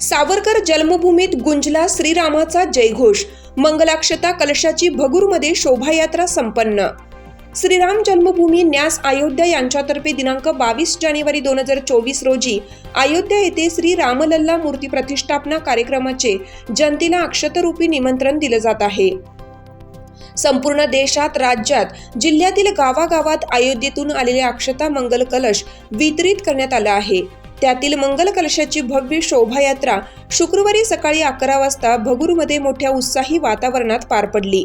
सावरकर जन्मभूमीत गुंजला श्रीरामाचा जयघोष. मंगलाक्षता कलशाची भगूरमध्ये शोभायात्रा संपन्न. श्रीराम जन्मभूमी न्यास अयोध्या यांच्यातर्फे दिनांक बावीस जानेवारी दोन हजार चोवीस रोजी अयोध्या येथे श्री रामलल्ला मूर्ती प्रतिष्ठापना कार्यक्रमाचे जनतेला अक्षतरूपी निमंत्रण दिलं जात आहे. संपूर्ण देशात राज्यात जिल्ह्यातील गावागावात अयोध्येतून आलेले अक्षता मंगल कलश वितरित करण्यात आला आहे. त्यातील मंगल कलशाची भव्य शोभायात्रा शुक्रवारी सकाळी अकरा वाजता भगूरमध्ये मोठ्या उत्साही वातावरणात पार पडली.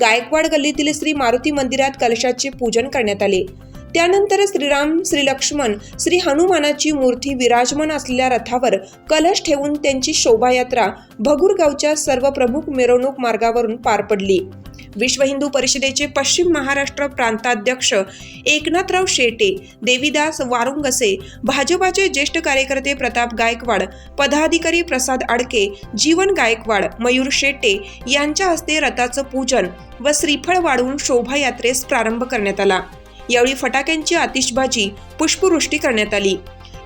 गायकवाड गल्लीतील श्री मारुती मंदिरात कलशाचे पूजन करण्यात आले. त्यानंतर श्रीराम श्री लक्ष्मण श्री हनुमानाची मूर्ती विराजमान असलेल्या रथावर कलश ठेवून त्यांची शोभायात्रा भगूर गावच्या सर्व प्रमुख मिरवणूक मार्गावरून पार पडली. विश्व हिंदू परिषदेचे पश्चिम महाराष्ट्र प्रांताध्यक्ष एकनाथराव शेटे देवीदास वारुंगसे भाजपाचे ज्येष्ठ कार्यकर्ते प्रताप गायकवाड पदाधिकारी प्रसाद आडके जीवन गायकवाड मयूर शेटे यांच्या हस्ते रथाचं पूजन व श्रीफळ वाढवून शोभायात्रेस प्रारंभ करण्यात आला. यावेळी फटाक्यांची आतिषबाजी पुष्पवृष्टी करण्यात आली.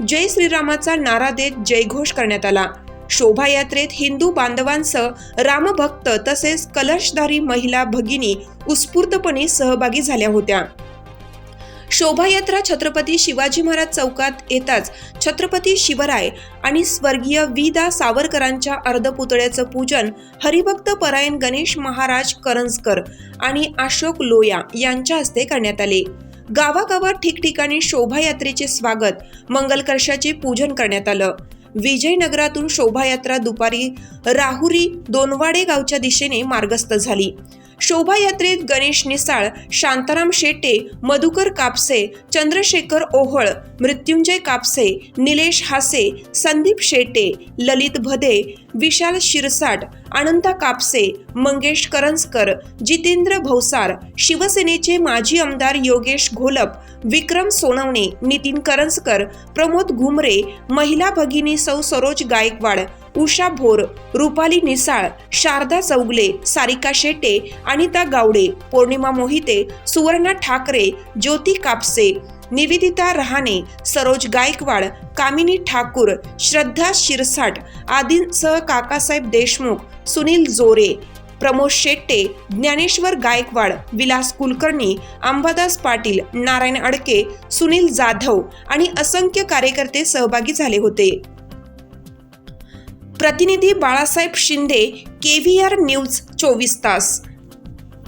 जय श्रीरामाचा नारा देत जयघोष करण्यात आला. शोभायात्रेत हिंदू बांधवांसह रामभक्त तसेच कलशधारी महिला भगिनी उत्स्फूर्तपणे सहभागी झाल्या होत्या. शोभायात्रा छत्रपती शिवाजी महाराज चौकात येताच छत्रपती शिवराय आणि स्वर्गीय वि दा. सावरकरांच्या अर्धपुतळ्याचं पूजन हरिभक्त परायण गणेश महाराज करंजकर आणि अशोक लोया यांच्या हस्ते करण्यात आले. गावागावात ठिकठिकाणी शोभायात्रेचे स्वागत मंगलकर्षाचे पूजन करण्यात आलं. विजयनगरातून शोभायात्रा दुपारी राहुरी दोनवाडे गावच्या दिशेने मार्गस्थ झाली. शोभायात्रेत गणेश निसाळ शांताराम शेटे मधुकर कापसे चंद्रशेखर ओहळ मृत्युंजय कापसे निलेश हासे संदीप शेटे ललित भदे विशाल शिरसाट अनंता कापसे मंगेश करंजकर जितेंद्र भौसार शिवसेनेचे माजी आमदार योगेश घोलप विक्रम सोनवणे नितीन करंजकर प्रमोद घुमरे महिला भगिनी सौ सरोज गायकवाड उषा भोर रुपाली निसाळ शारदा चौगले सारिका शेटे अनिता गावडे पौर्णिमा मोहिते सुवर्णा ठाकरे ज्योती कापसे निवेदिता रहाणे सरोज गायकवाड कामिनी ठाकूर श्रद्धा शिरसाट आदींसह काकासाहेब देशमुख सुनील जोरे प्रमोद शेट्टे ज्ञानेश्वर गायकवाड विलास कुलकर्णी अंबादास पाटील नारायण अडके सुनील जाधव आणि असंख्य कार्यकर्ते सहभागी झाले होते. प्रतिनिधी बाळासाहेब शिंदे केव्हीआर न्यूज चोवीस तास.